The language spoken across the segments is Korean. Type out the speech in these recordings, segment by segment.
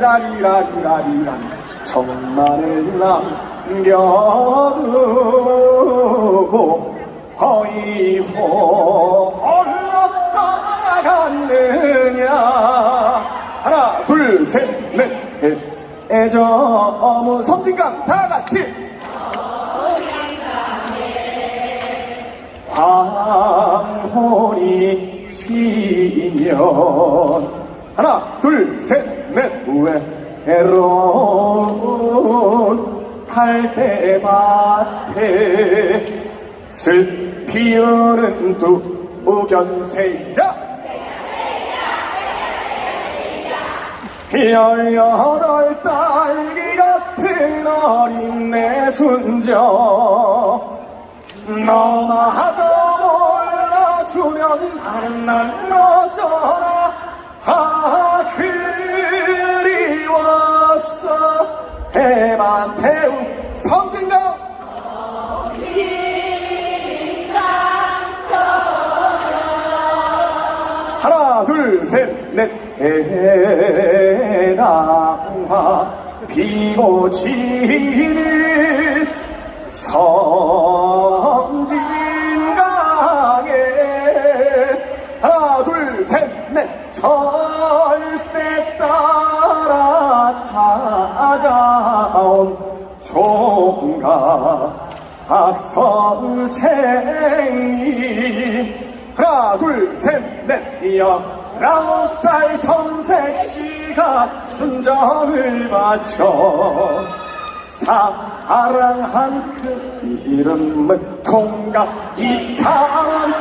라리라리라리라리라리 정만을 남겨두고 허이호 홀로 떠나갔느냐. 하나 둘 셋 넷 애저문 섬진강 다 같이. 황혼이 지면. 하나 둘 셋 넷. 외로운 갈대밭에 슬 피우는 두견새야. 열여덟 딸기 같은 어린 내 순정 너마저 몰라주면 나는 난 너잖아 아 해만 태운 섬진강. 하나 둘셋넷. 해당화 피고 지는 섬진강에. 하나 둘셋넷. 철 찾아온 총각 선생님. 하나 둘셋넷 열아홉 살 선색씨가 순정을 바쳐 사랑한 그 이름을 통각 이찬원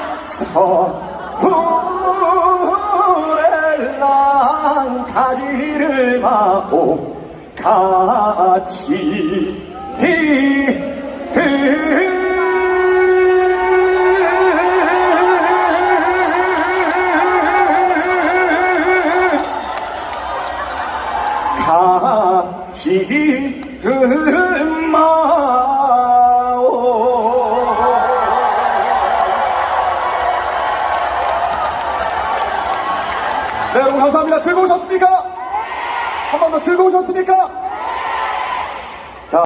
서울에랑 가지를 마고 같이 같이 마오 네, 여러분 감사합니다. 즐거우셨습니까? 한 번 더 즐거우셨습니까?